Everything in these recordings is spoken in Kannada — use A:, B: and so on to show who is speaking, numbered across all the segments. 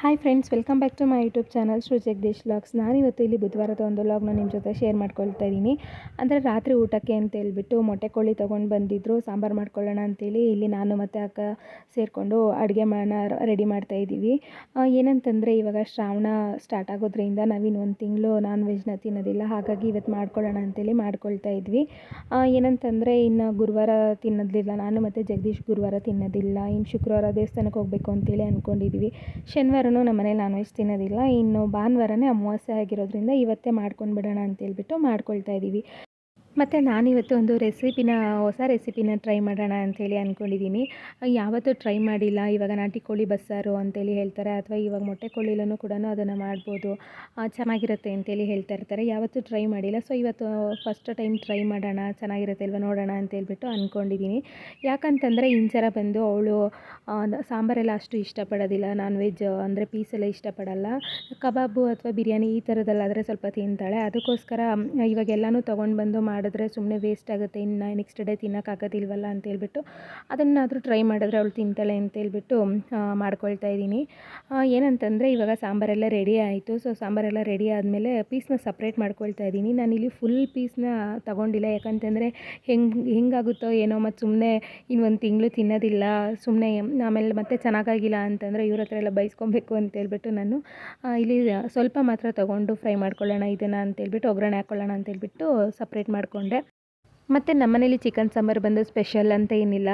A: Hi friends welcome back to my YouTube channel Shri Jagadish logs ನಾನಿವತ್ತು ಇಲ್ಲಿ ಬುಧವಾರದ ಒಂದು ಲಾಗ್ನ ನಿಮ್ಮ ಜೊತೆ ಶೇರ್ ಮಾಡ್ಕೊಳ್ತಾ ಇದ್ದೀನಿ. ಅಂದರೆ ರಾತ್ರಿ ಊಟಕ್ಕೆ ಅಂತ ಹೇಳ್ಬಿಟ್ಟು ಮೊಟ್ಟೆ ಕೋಳಿ ತೊಗೊಂಡು ಬಂದಿದ್ದರು ಸಾಂಬಾರು ಮಾಡ್ಕೊಳ್ಳೋಣ ಅಂತೇಳಿ. ಇಲ್ಲಿ ನಾನು ಮತ್ತು ಅಕ್ಕ ಸೇರಿಕೊಂಡು ಅಡುಗೆ ಮಾಡ ರೆಡಿ ಮಾಡ್ತಾ ಇದ್ದೀವಿ. ಏನಂತಂದರೆ ಇವಾಗ ಶ್ರಾವಣ ಸ್ಟಾರ್ಟ್ ಆಗೋದ್ರಿಂದ ನಾವಿನ್ನು ಒಂದು ತಿಂಗಳು ನಾನ್ ವೆಜ್ನ ತಿನ್ನೋದಿಲ್ಲ. ಹಾಗಾಗಿ ಇವತ್ತು ಮಾಡ್ಕೊಳ್ಳೋಣ ಅಂತೇಳಿ ಮಾಡ್ಕೊಳ್ತಾ ಇದ್ವಿ. ಏನಂತಂದರೆ ಇನ್ನು ಗುರುವಾರ ತಿನ್ನೋದಿಲ್ಲ. ನಾನು ಮತ್ತು ಜಗದೀಶ್ ಗುರುವಾರ ತಿನ್ನೋದಿಲ್ಲ. ಇನ್ನು ಶುಕ್ರವಾರ ದೇವಸ್ಥಾನಕ್ಕೆ ಹೋಗಬೇಕು ಅಂತೇಳಿ ಅಂದ್ಕೊಂಡಿದ್ವಿ ಶನಿವಾರನೂ ನಮ್ಮ ಮನೇಲಿ ನಾನ್ ವೆಜ್ ತಿನ್ನೋದಿಲ್ಲ. ಇನ್ನು ಭಾನುವಾರನೇ ಅಮಾವಾಸ್ಯೆ ಆಗಿರೋದ್ರಿಂದ ಇವತ್ತೇ ಮಾಡ್ಕೊಂಡು ಬಿಡೋಣ ಅಂತೇಳ್ಬಿಟ್ಟು ಮಾಡ್ಕೊಳ್ತಾ ಇದ್ದೀವಿ ಮತ್ತು ನಾನಿವತ್ತು ಒಂದು ರೆಸಿಪಿನ, ಹೊಸ ರೆಸಿಪಿನ ಟ್ರೈ ಮಾಡೋಣ ಅಂಥೇಳಿ ಅಂದ್ಕೊಂಡಿದ್ದೀನಿ ಯಾವತ್ತೂ ಟ್ರೈ ಮಾಡಿಲ್ಲ. ಇವಾಗ ನಾಟಿ ಕೋಳಿ ಬಸ್ಸಾರು ಅಂತೇಳಿ ಹೇಳ್ತಾರೆ. ಅಥವಾ ಇವಾಗ ಮೊಟ್ಟೆ ಕೋಳಿಲೂ ಕೂಡ ಅದನ್ನು ಮಾಡ್ಬೋದು. ಚೆನ್ನಾಗಿರುತ್ತೆ ಅಂತೇಳಿ ಹೇಳ್ತಾ ಇರ್ತಾರೆ. ಯಾವತ್ತೂ ಟ್ರೈ ಮಾಡಿಲ್ಲ. ಸೊ ಇವತ್ತು ಫಸ್ಟ್ ಟೈಮ್ ಟ್ರೈ ಮಾಡೋಣ, ಚೆನ್ನಾಗಿರುತ್ತೆ ಅಲ್ವ ನೋಡೋಣ ಅಂತೇಳ್ಬಿಟ್ಟು ಅಂದ್ಕೊಂಡಿದ್ದೀನಿ ಯಾಕಂತಂದರೆ ಇಂಚರ ಬಂದು ಅವಳು ಸಾಂಬಾರೆಲ್ಲ ಅಷ್ಟು ಇಷ್ಟಪಡೋದಿಲ್ಲ. ನಾನ್ ವೆಜ್ ಅಂದರೆ ಪೀಸೆಲ್ಲ ಇಷ್ಟಪಡಲ್ಲ. ಕಬಾಬು ಅಥವಾ ಬಿರಿಯಾನಿ ಈ ಥರದಲ್ಲಾದರೆ ಸ್ವಲ್ಪ ತಿಂತಾಳೆ. ಅದಕ್ಕೋಸ್ಕರ ಇವಾಗೆಲ್ಲನೂ ತೊಗೊಂಡು ಬಂದು ಮಾಡಿದ್ರೆ ಸುಮ್ಮನೆ ವೇಸ್ಟ್ ಆಗುತ್ತೆ, ಇನ್ನು ನೆಕ್ಸ್ಟ್ ಡೇ ತಿನ್ನೋಕ್ಕಾಗೋದಿಲ್ವಲ್ಲ ಅಂತೇಳ್ಬಿಟ್ಟು ಅದನ್ನಾದರೂ ಟ್ರೈ ಮಾಡಿದ್ರೆ ಅವಳು ತಿಂತಾಳೆ ಅಂತೇಳ್ಬಿಟ್ಟು ಹೇಳ್ಬಿಟ್ಟು ಮಾಡ್ಕೊಳ್ತಾ ಇದ್ದೀನಿ. ಏನಂತಂದರೆ ಇವಾಗ ಸಾಂಬಾರೆಲ್ಲ ರೆಡಿ ಆಯಿತು. ಸೊ ಸಾಂಬಾರೆಲ್ಲ ರೆಡಿ ಆದಮೇಲೆ ಪೀಸ್ನ ಸಪ್ರೇಟ್ ಮಾಡ್ಕೊಳ್ತಾ ಇದ್ದೀನಿ. ನಾನಿಲ್ಲಿ ಫುಲ್ ಪೀಸ್ನ ತಗೊಂಡಿಲ್ಲ. ಯಾಕಂತಂದರೆ ಹೆಂಗೆ, ಹೆಂಗಾಗುತ್ತೋ ಏನೋ ಮತ್ತು ಸುಮ್ಮನೆ ಇನ್ನೊಂದು ತಿಂಗಳು ತಿನ್ನೋದಿಲ್ಲ. ಸುಮ್ಮನೆ ಆಮೇಲೆ ಮತ್ತೆ ಚೆನ್ನಾಗಾಗಿಲ್ಲ ಅಂತಂದರೆ ಇವ್ರ ಹತ್ರ ಎಲ್ಲ ಬೈಸ್ಕೊಬೇಕು ಅಂತೇಳ್ಬಿಟ್ಟು ನಾನು ಇಲ್ಲಿ ಸ್ವಲ್ಪ ಮಾತ್ರ ತಗೊಂಡು ಫ್ರೈ ಮಾಡ್ಕೊಳ್ಳೋಣ, ಇದನ್ನು ಅಂತೇಳ್ಬಿಟ್ಟು ಒಗ್ಗರಣೆ ಹಾಕ್ಕೊಳ್ಳೋಣ ಅಂತೇಳ್ಬಿಟ್ಟು ಸಪ್ರೇಟ್ ಮಾಡಿಕೊಂಡೆ ಮತ್ತು ನಮ್ಮನೇಲಿ ಚಿಕನ್ ಸಾಂಬಾರು ಬಂದು ಸ್ಪೆಷಲ್ ಅಂತ ಏನಿಲ್ಲ.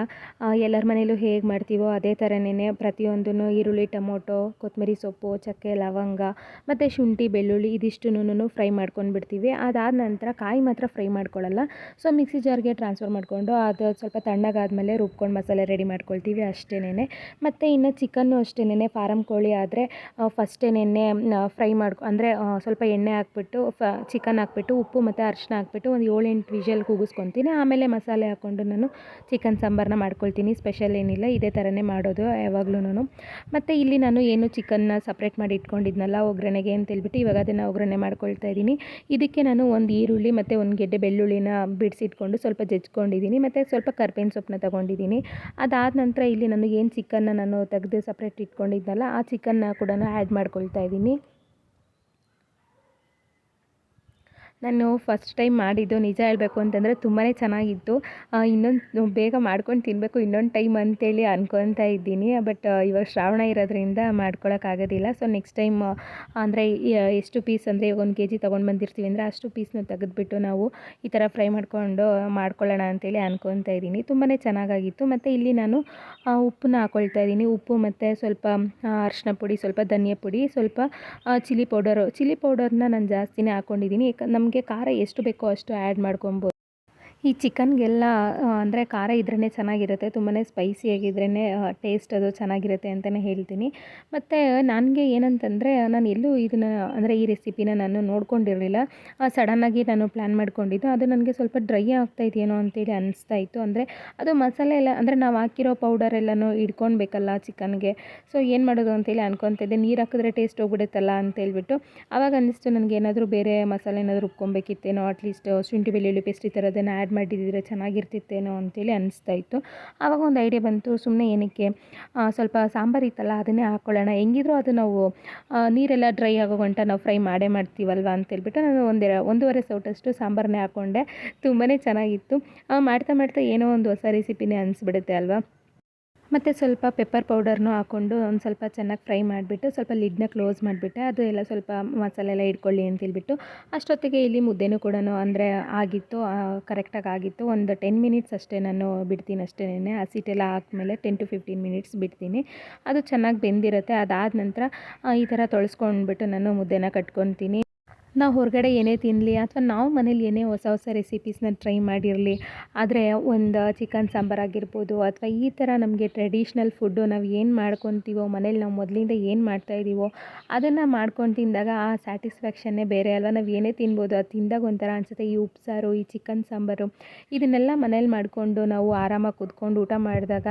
A: ಎಲ್ಲರ ಮನೇಲೂ ಹೇಗೆ ಮಾಡ್ತೀವೋ ಅದೇ ಥರನೇ ಪ್ರತಿಯೊಂದೂ ಈರುಳ್ಳಿ, ಟೊಮೊಟೊ ಕೊತ್ತಂಬರಿ ಸೊಪ್ಪು, ಚಕ್ಕೆ, ಲವಂಗ ಮತ್ತು ಶುಂಠಿ, ಬೆಳ್ಳುಳ್ಳಿ ಇದಿಷ್ಟುನು ಫ್ರೈ ಮಾಡ್ಕೊಂಡು ಬಿಡ್ತೀವಿ. ಅದಾದ ನಂತರ ಕಾಯಿ ಮಾತ್ರ ಫ್ರೈ ಮಾಡ್ಕೊಳ್ಳಲ್ಲ ಸೊ ಮಿಕ್ಸಿ ಜಾರ್ಗೆ ಟ್ರಾನ್ಸ್ಫರ್ ಮಾಡಿಕೊಂಡು ಅದು ಸ್ವಲ್ಪ ತಣ್ಣಗಾದಮೇಲೆ ರುಬ್ಕೊಂಡು ಮಸಾಲೆ ರೆಡಿ ಮಾಡ್ಕೊಳ್ತೀವಿ ಅಷ್ಟೇನೆ ಮತ್ತು ಇನ್ನು ಚಿಕನ್ನು ಅಷ್ಟೇನೆ ಫಾರಮ್ ಕೋಳಿ ಆದರೆ ಫಸ್ಟೇನೆ ಫ್ರೈ ಮಾಡ್ಕೊ, ಅಂದರೆ ಸ್ವಲ್ಪ ಎಣ್ಣೆ ಹಾಕ್ಬಿಟ್ಟು ಚಿಕನ್ ಹಾಕ್ಬಿಟ್ಟು, ಉಪ್ಪು ಮತ್ತು ಅರಿಶಿನ ಹಾಕ್ಬಿಟ್ಟು ಒಂದು ಏಳೆಂಟು ವಿಷಲ್ ಕೂಗಿಸ್ಕೊತೀನಿ ಆಮೇಲೆ ಮಸಾಲೆ ಹಾಕ್ಕೊಂಡು ನಾನು ಚಿಕನ್ ಸಾಂಬಾರನ್ನ ಮಾಡ್ಕೊಳ್ತೀನಿ. ಸ್ಪೆಷಲ್ ಏನಿಲ್ಲ, ಇದೇ ಥರನೇ ಮಾಡೋದು ಯಾವಾಗ್ಲೂ ಮತ್ತು ಇಲ್ಲಿ ನಾನು ಏನು ಚಿಕನ್ನ ಸಪ್ರೇಟ್ ಮಾಡಿ ಇಟ್ಕೊಂಡಿದ್ನಲ್ಲ, ಒಗ್ಗರಣೆಗೆ ಅಂತೇಳ್ಬಿಟ್ಟು ಇವಾಗ ಅದನ್ನು ಒಗ್ಗರಣೆ ಮಾಡ್ಕೊಳ್ತಾ ಇದ್ದೀನಿ. ಇದಕ್ಕೆ ನಾನು ಒಂದು ಈರುಳ್ಳಿ ಮತ್ತು ಒಂದು ಗೆಡ್ಡೆ ಬೆಳ್ಳುಳ್ಳಿನ ಬಿಡಿಸಿಟ್ಕೊಂಡು ಸ್ವಲ್ಪ ಜಜ್ಕೊಂಡಿದ್ದೀನಿ. ಮತ್ತು ಸ್ವಲ್ಪ ಕರ್ಬೇವಿನ ಸೊಪ್ಪನ್ನ ತೊಗೊಂಡಿದ್ದೀನಿ. ಅದಾದ ನಂತರ ಇಲ್ಲಿ ನಾನು ಏನು ಚಿಕನ್ನ ನಾನು ತೆಗೆದು ಸಪ್ರೇಟ್ ಇಟ್ಕೊಂಡಿದ್ನಲ್ಲ, ಆ ಚಿಕನ್ನ ಕೂಡ ಆ್ಯಡ್ ಮಾಡ್ಕೊಳ್ತಾ ಇದ್ದೀನಿ. ನಾನು ಫಸ್ಟ್ ಟೈಮ್ ಮಾಡಿದ್ದು ನಿಜ ಹೇಳಬೇಕು ಅಂತಂದರೆ ತುಂಬಾ ಚೆನ್ನಾಗಿತ್ತು. ಇನ್ನೊಂದು ಬೇಗ ಮಾಡ್ಕೊಂಡು ತಿನ್ನಬೇಕು ಇನ್ನೊಂದು ಟೈಮ್ ಅಂತೇಳಿ ಅನ್ಕೊತಾ ಇದ್ದೀನಿ. ಬಟ್ ಇವಾಗ ಶ್ರಾವಣ ಇರೋದ್ರಿಂದ ಮಾಡ್ಕೊಳಕ್ಕಾಗೋದಿಲ್ಲ ಸೊ ನೆಕ್ಸ್ಟ್ ಟೈಮ್ ಅಂದರೆ ಎಷ್ಟು ಪೀಸ್ ಅಂದರೆ ಇವಾಗ ಒಂದು ಕೆ ಜಿ ತೊಗೊಂಡು ಬಂದಿರ್ತೀವಿ ಅಂದರೆ ಅಷ್ಟು ಪೀಸ್ನ ತೆಗೆದುಬಿಟ್ಟು ನಾವು ಈ ಥರ ಫ್ರೈ ಮಾಡಿಕೊಂಡು ಮಾಡ್ಕೊಳ್ಳೋಣ ಅಂತೇಳಿ ಅನ್ಕೊತಾ ಇದ್ದೀನಿ. ತುಂಬಾ ಚೆನ್ನಾಗಾಗಿತ್ತು. ಮತ್ತು ಇಲ್ಲಿ ನಾನು ಉಪ್ಪನ್ನ ಹಾಕ್ಕೊಳ್ತಾ ಇದ್ದೀನಿ. ಉಪ್ಪು ಮತ್ತು ಸ್ವಲ್ಪ ಅರಿಶಿನ ಪುಡಿ, ಸ್ವಲ್ಪ ಧನಿಯಾ ಪುಡಿ, ಸ್ವಲ್ಪ ಚಿಲ್ಲಿ ಪೌಡರು ಚಿಲ್ಲಿ ಪೌಡರ್ನ ನಾನು ಜಾಸ್ತಿನೇ ಹಾಕ್ಕೊಂಡಿದ್ದೀನಿ ಯಾಕ ನಮಗೆ ಖಾರ ಎಷ್ಟು ಬೇಕೋ ಅಷ್ಟು ಆ್ಯಡ್ ಮಾಡ್ಕೊಬೋದು. ಈ ಚಿಕನ್ಗೆಲ್ಲ ಅಂದರೆ ಖಾರ ಇದ್ರೇ ಚೆನ್ನಾಗಿರುತ್ತೆ ತುಂಬಾ ಸ್ಪೈಸಿಯಾಗಿದ್ರೇ ಟೇಸ್ಟ್ ಅದು ಚೆನ್ನಾಗಿರುತ್ತೆ ಅಂತಲೇ ಹೇಳ್ತೀನಿ. ಮತ್ತು ನನಗೆ ಏನಂತಂದರೆ, ನಾನು ಎಲ್ಲೂ ಇದನ್ನು, ಅಂದರೆ ಈ ರೆಸಿಪಿನ ನಾನು ನೋಡ್ಕೊಂಡಿರಲಿಲ್ಲ. ಸಡನ್ನಾಗಿ ನಾನು ಪ್ಲ್ಯಾನ್ ಮಾಡ್ಕೊಂಡಿದ್ದು, ಅದು ನನಗೆ ಸ್ವಲ್ಪ ಡ್ರೈ ಆಗ್ತಾ ಇದೆಯೇನೋ ಅಂತೇಳಿ ಅನಿಸ್ತಾ ಇತ್ತು. ಅಂದರೆ ಅದು ಮಸಾಲೆ ಎಲ್ಲ, ಅಂದರೆ ನಾವು ಹಾಕಿರೋ ಪೌಡರ್ ಎಲ್ಲನೂ ಹಿಡ್ಕೊಳ್ಬೇಕಲ್ಲ ಚಿಕನ್ಗೆ. ಸೊ ಏನು ಮಾಡೋದು ಅಂತೇಳಿ ಅನ್ಕೊತಿದ್ದೆ ನೀರು ಹಾಕಿದ್ರೆ ಟೇಸ್ಟ್ ಹೋಗ್ಬಿಡುತ್ತಲ್ಲ ಅಂತೇಳ್ಬಿಟ್ಟು ಆವಾಗ ಅನ್ನಿಸ್ತು ನನಗೆ ಏನಾದರೂ ಬೇರೆ ಮಸಾಲೆ ಏನಾದರೂ ರುಬ್ಕೊಬೇಕಿತ್ತೇನೋ ಅಟ್ಲೀಸ್ಟ್ ಶುಂಠಿ, ಬೆಳ್ಳುಳ್ಳಿ, ಪೇಸ್ಟ್ ಈ ಥರದನ್ನು ಆ್ಯಡ್ ಮಾಡಿದ್ದಿದ್ರೆ ಚೆನ್ನಾಗಿರ್ತಿತ್ತೇನೋ ಅಂತೇಳಿ ಅನಿಸ್ತಾ ಇತ್ತು. ಆವಾಗ ಒಂದು ಐಡಿಯಾ ಬಂತು ಸುಮ್ಮನೆ ಏನಕ್ಕೆ ಸ್ವಲ್ಪ ಸಾಂಬಾರು ಇತ್ತಲ್ಲ, ಅದನ್ನೇ ಹಾಕ್ಕೊಳ್ಳೋಣ ಹೆಂಗಿದ್ರೂ ಅದು ನಾವು ನೀರೆಲ್ಲ ಡ್ರೈ ಆಗೋ ಗಂಟ ನಾವು ಫ್ರೈ ಮಾಡೇ ಮಾಡ್ತೀವಲ್ವ ಅಂತೇಳ್ಬಿಟ್ಟು ನಾನು ಒಂದೆರ ಒಂದೂವರೆ ಸೌಟಷ್ಟು ಸಾಂಬಾರನ್ನೇ ಹಾಕ್ಕೊಂಡೆ ತುಂಬಾ ಚೆನ್ನಾಗಿತ್ತು. ಮಾಡ್ತಾ ಮಾಡ್ತಾ ಏನೋ ಒಂದು ಹೊಸ ರೆಸಿಪಿನೇ ಅನಿಸ್ಬಿಡುತ್ತೆ ಅಲ್ವಾ? ಮತ್ತು ಸ್ವಲ್ಪ ಪೆಪ್ಪರ್ ಪೌಡರ್ನೂ ಹಾಕ್ಕೊಂಡು ಒಂದು ಸ್ವಲ್ಪ ಚೆನ್ನಾಗಿ ಫ್ರೈ ಮಾಡಿಬಿಟ್ಟು ಸ್ವಲ್ಪ ಲಿಡ್ನ ಕ್ಲೋಸ್ ಮಾಡಿಬಿಟ್ಟೆ. ಅದು ಎಲ್ಲ ಸ್ವಲ್ಪ ಮಸಾಲೆ ಎಲ್ಲ ಇಟ್ಕೊಳ್ಳಿ ಅಂತೇಳ್ಬಿಟ್ಟು ಅಷ್ಟೊತ್ತಿಗೆ ಇಲ್ಲಿ ಮುದ್ದೆನೂ ಕೂಡ ಅಂದರೆ ಆಗಿತ್ತು ಕರೆಕ್ಟಾಗಿ ಆಗಿತ್ತು. ಒಂದು ಟೆನ್ ಮಿನಿಟ್ಸ್ ಅಷ್ಟೇ ನಾನು ಬಿಡ್ತೀನಿ ಅಷ್ಟೇ ಹಸಿಟ್ಟೆಲ್ಲ ಹಾಕ್ಮೇಲೆ ಟೆನ್ ಟು ಫಿಫ್ಟೀನ್ ಮಿನಿಟ್ಸ್ ಬಿಡ್ತೀನಿ. ಅದು ಚೆನ್ನಾಗಿ ಬೆಂದಿರುತ್ತೆ. ಅದಾದ ನಂತರ ಈ ಥರ ತೊಳಸ್ಕೊಂಡ್ಬಿಟ್ಟು ನಾನು ಮುದ್ದೆನ ಕಟ್ಕೊತೀನಿ. ನಾವು ಹೊರಗಡೆ ಏನೇ ತಿನ್ನಲಿ ಅಥವಾ ನಾವು ಮನೇಲಿ ಏನೇ ಹೊಸ ಹೊಸ ರೆಸಿಪೀಸ್ನ ಟ್ರೈ ಮಾಡಿರಲಿ, ಆದರೆ ಒಂದು ಚಿಕನ್ ಸಾಂಬಾರು ಆಗಿರ್ಬೋದು ಅಥವಾ ಈ ಥರ ನಮಗೆ ಟ್ರೆಡಿಷ್ನಲ್ ಫುಡ್ಡು ನಾವು ಏನು ಮಾಡ್ಕೊತೀವೋ, ಮನೇಲಿ ನಾವು ಮೊದಲಿಂದ ಏನು ಮಾಡ್ತಾಯಿದ್ದೀವೋ ಅದನ್ನು ಮಾಡ್ಕೊಂಡು ತಿಂದಾಗ ಆ ಸ್ಯಾಟಿಸ್ಫ್ಯಾಕ್ಷನ್ನೇ ಬೇರೆ ಅಲ್ವಾ? ನಾವು ಏನೇ ತಿನ್ಬೋದು, ಅದು ತಿಂದಾಗ ಒಂಥರ ಅನಿಸುತ್ತೆ ಈ ಉಪ್ಸಾರು, ಈ ಚಿಕನ್ ಸಾಂಬಾರು, ಇದನ್ನೆಲ್ಲ ಮನೇಲಿ ಮಾಡಿಕೊಂಡು ನಾವು ಆರಾಮಾಗಿ ಕೂತ್ಕೊಂಡು ಊಟ ಮಾಡಿದಾಗ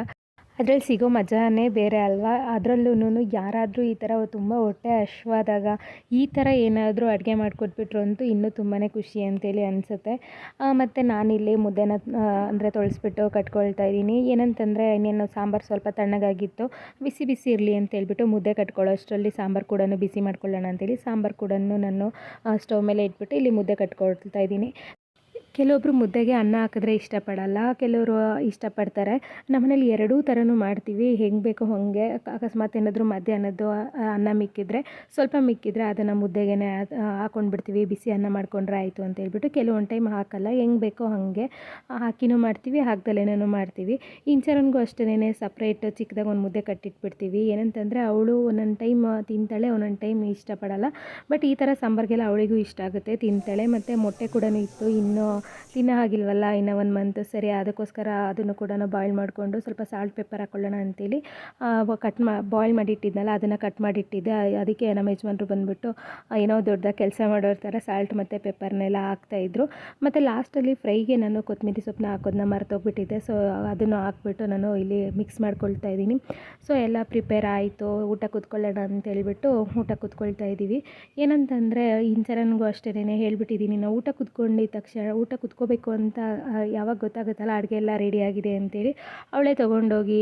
A: ಅದ್ರಲ್ಲಿ ಸಿಗೋ ಮಜಾನೇ ಬೇರೆ ಅಲ್ವಾ? ಅದರಲ್ಲೂ ಯಾರಾದರೂ ಈ ಥರ ತುಂಬ ಹೊಟ್ಟೆ ಹಶ್ವಾದಾಗ ಈ ಥರ ಏನಾದರೂ ಅಡುಗೆ ಮಾಡಿಕೊಟ್ಬಿಟ್ರು ಅಂತೂ ಇನ್ನೂ ತುಂಬಾ ಖುಷಿ ಅಂತೇಳಿ ಅನಿಸುತ್ತೆ. ಮತ್ತು ನಾನಿಲ್ಲಿ ಮುದ್ದೆನ ಅಂದರೆ ತೊಳಸ್ಬಿಟ್ಟು ಕಟ್ಕೊಳ್ತಾ ಇದ್ದೀನಿ. ಏನಂತಂದರೆ, ಇನ್ನೇನು ಸಾಂಬಾರು ಸ್ವಲ್ಪ ತಣ್ಣಗಾಗಿತ್ತು. ಬಿಸಿ ಬಿಸಿ ಇರಲಿ ಅಂತೇಳ್ಬಿಟ್ಟು ಮುದ್ದೆ ಕಟ್ಕೊಳ್ಳೋ ಅಷ್ಟರಲ್ಲಿ ಸಾಂಬಾರು ಕೂಡ ಬಿಸಿ ಮಾಡ್ಕೊಳ್ಳೋಣ ಅಂತೇಳಿ ಸಾಂಬಾರು ಕೂಡ ನಾನು ಸ್ಟವ್ ಮೇಲೆ ಇಟ್ಬಿಟ್ಟು ಇಲ್ಲಿ ಮುದ್ದೆ ಕಟ್ಕೊಳ್ತಾ ಇದ್ದೀನಿ. ಕೆಲವೊಬ್ಬರು ಮುದ್ದೆಗೆ ಅನ್ನ ಹಾಕಿದ್ರೆ ಇಷ್ಟಪಡಲ್ಲ, ಕೆಲವರು ಇಷ್ಟಪಡ್ತಾರೆ. ನಮ್ಮನೇಲಿ ಎರಡೂ ಥರನೂ ಮಾಡ್ತೀವಿ. ಹೆಂಗೆ ಬೇಕೋ ಹಾಗೆ ಅಕಸ್ಮಾತ್ ಏನಾದರೂ ಮಧ್ಯಾಹ್ನದ್ದು ಅನ್ನ ಮಿಕ್ಕಿದ್ರೆ, ಸ್ವಲ್ಪ ಮಿಕ್ಕಿದ್ರೆ ಅದನ್ನು ಮುದ್ದೆಗೆ ಹಾಕ್ಕೊಂಡು ಬಿಡ್ತೀವಿ ಬಿಸಿ ಅನ್ನ ಮಾಡ್ಕೊಂಡ್ರೆ ಆಯಿತು ಅಂತ ಹೇಳ್ಬಿಟ್ಟು ಕೆಲವೊಂದು ಟೈಮ್ ಹಾಕಲ್ಲ. ಹೆಂಗೆ ಬೇಕೋ ಹಾಗೆ ಹಾಕಿನೂ ಮಾಡ್ತೀವಿ ಹಾಕ್ದಲೇನೂ ಮಾಡ್ತೀವಿ. ಇಂಚರನ್ಗೂ ಅಷ್ಟೇ ಸಪ್ರೇಟ್ ಚಿಕ್ಕದಾಗ ಒಂದು ಮುದ್ದೆ ಕಟ್ಟಿಟ್ಬಿಡ್ತೀವಿ. ಏನಂತಂದರೆ ಅವಳು ಒಂದೊಂದು ಟೈಮ್ ತಿಂತಾಳೆ, ಒಂದೊಂದು ಟೈಮ್ ಇಷ್ಟಪಡಲ್ಲ. ಬಟ್ ಈ ಥರ ಸಾಂಬಾರಿಗೆಲ್ಲ ಅವಳಿಗೂ ಇಷ್ಟ ಆಗುತ್ತೆ ತಿಂತಾಳೆ. ಮತ್ತು ಮೊಟ್ಟೆ ಕೂಡ ಇತ್ತು. ಇನ್ನೂ ತಿನ್ನೋ ಹಾಗಿಲ್ವಲ್ಲ, ಇನ್ನು ಒಂದು ಮಂತ್ ಸರಿ ಅದಕ್ಕೋಸ್ಕರ ಅದನ್ನು ಕೂಡ ಬಾಯ್ಲ್ ಮಾಡಿಕೊಂಡು ಸ್ವಲ್ಪ ಸಾಲ್ಟ್ ಪೆಪ್ಪರ್ ಹಾಕ್ಕೊಳ್ಳೋಣ ಅಂತೇಳಿ ಕಟ್ ಮಾ ಬಾಯ್ಲ್ ಮಾಡಿಟ್ಟಿದ್ನಲ್ಲ, ಅದನ್ನು ಕಟ್ ಮಾಡಿಟ್ಟಿದ್ದೆ. ಅದಕ್ಕೆ ನಮ್ಮ ಯಜಮಾನ್ರು ಬಂದುಬಿಟ್ಟು ಏನೋ ದೊಡ್ಡದಾಗಿ ಕೆಲಸ ಮಾಡೋರ ಥರ ಸಾಲ್ಟ್ ಮತ್ತು ಪೆಪ್ಪರ್ನೆಲ್ಲ ಹಾಕ್ತಾಯಿದ್ರು ಮತ್ತು ಲಾಸ್ಟಲ್ಲಿ ಫ್ರೈಗೆ ನಾನು ಕೊತ್ತಂಬರಿ ಸೊಪ್ಪನ್ನ ಹಾಕೋದನ್ನ ಮರ್ತೋಗ್ಬಿಟ್ಟಿದ್ದೆ. ಸೊ ಅದನ್ನು ಹಾಕ್ಬಿಟ್ಟು ನಾನು ಇಲ್ಲಿ ಮಿಕ್ಸ್ ಮಾಡ್ಕೊಳ್ತಾ ಇದ್ದೀನಿ. ಸೊ ಎಲ್ಲ ಪ್ರಿಪೇರ್ ಆಯಿತು. ಊಟ ಕೂತ್ಕೊಳ್ಳೋಣ ಅಂತ ಹೇಳ್ಬಿಟ್ಟು ಊಟ ಕೂತ್ಕೊಳ್ತಾ ಇದ್ದೀವಿ. ಏನಂತಂದರೆ ಇಂಚರನ್ಗೂ ಅಷ್ಟೇ ಹೇಳ್ಬಿಟ್ಟಿದ್ದೀನಿ. ನಾವು ಊಟ ಕೂತ್ಕೊಂಡಿದ್ದ ತಕ್ಷಣ, ಊಟ ಕುತ್ಕೋಬೇಕು ಅಂತ ಯಾವಾಗ ಗೊತ್ತಾಗುತ್ತಲ್ಲ, ಅಡುಗೆ ಎಲ್ಲ ರೆಡಿಯಾಗಿದೆ ಅಂತೇಳಿ ಅವಳೇ ತೊಗೊಂಡೋಗಿ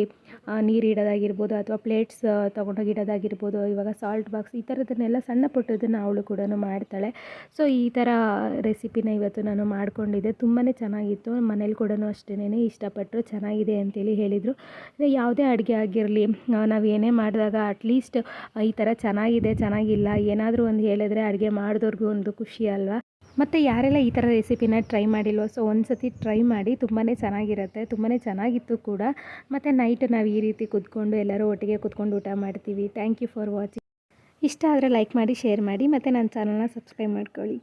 A: ನೀರು ಇಡೋದಾಗಿರ್ಬೋದು ಅಥವಾ ಪ್ಲೇಟ್ಸ್ ತೊಗೊಂಡೋಗಿ ಇಡೋದಾಗಿರ್ಬೋದು, ಇವಾಗ ಸಾಲ್ಟ್ ಬಾಕ್ಸ್ ಈ ಥರದನ್ನೆಲ್ಲ ಸಣ್ಣ ಪುಟ್ಟದನ್ನು ಅವಳು ಕೂಡ ಮಾಡ್ತಾಳೆ. ಸೊ ಈ ಥರ ರೆಸಿಪಿನ ಇವತ್ತು ನಾನು ಮಾಡಿಕೊಂಡಿದ್ದೆ. ತುಂಬಾ ಚೆನ್ನಾಗಿತ್ತು. ಮನೇಲಿ ಕೂಡ ಅಷ್ಟೇ ಇಷ್ಟಪಟ್ಟರು ಚೆನ್ನಾಗಿದೆ ಅಂತೇಳಿ ಹೇಳಿದರು. ಯಾವುದೇ ಅಡುಗೆ ಆಗಿರಲಿ ನಾವು ಏನೇ ಮಾಡಿದಾಗ ಅಟ್ಲೀಸ್ಟ್ ಈ ಥರ ಚೆನ್ನಾಗಿದೆ, ಚೆನ್ನಾಗಿಲ್ಲ, ಏನಾದರೂ ಒಂದು ಹೇಳಿದ್ರೆ ಅಡುಗೆ ಮಾಡಿದವ್ರಿಗೂ ಒಂದು ಖುಷಿ ಅಲ್ವಾ? ಮತ್ತು ಯಾರೆಲ್ಲ ಈ ಥರ ರೆಸಿಪಿನ ಟ್ರೈ ಮಾಡಿಲ್ವೋ, ಸೊ ಒಂದು ಸತಿ ಟ್ರೈ ಮಾಡಿ ತುಂಬಾ ಚೆನ್ನಾಗಿರುತ್ತೆ ತುಂಬಾ ಚೆನ್ನಾಗಿತ್ತು ಕೂಡ. ಮತ್ತು ನೈಟ್ ನಾವು ಈ ರೀತಿ ಕುತ್ಕೊಂಡು ಎಲ್ಲರೂ ಒಟ್ಟಿಗೆ ಕುತ್ಕೊಂಡು ಊಟ ಮಾಡ್ತೀವಿ. ಥ್ಯಾಂಕ್ ಯು ಫಾರ್ ವಾಚಿಂಗ್ ಇಷ್ಟ ಆದರೆ ಲೈಕ್ ಮಾಡಿ ಶೇರ್ ಮಾಡಿ, ಮತ್ತು ನನ್ನ ಚಾನಲ್ನ ಸಬ್ಸ್ಕ್ರೈಬ್ ಮಾಡ್ಕೊಳ್ಳಿ.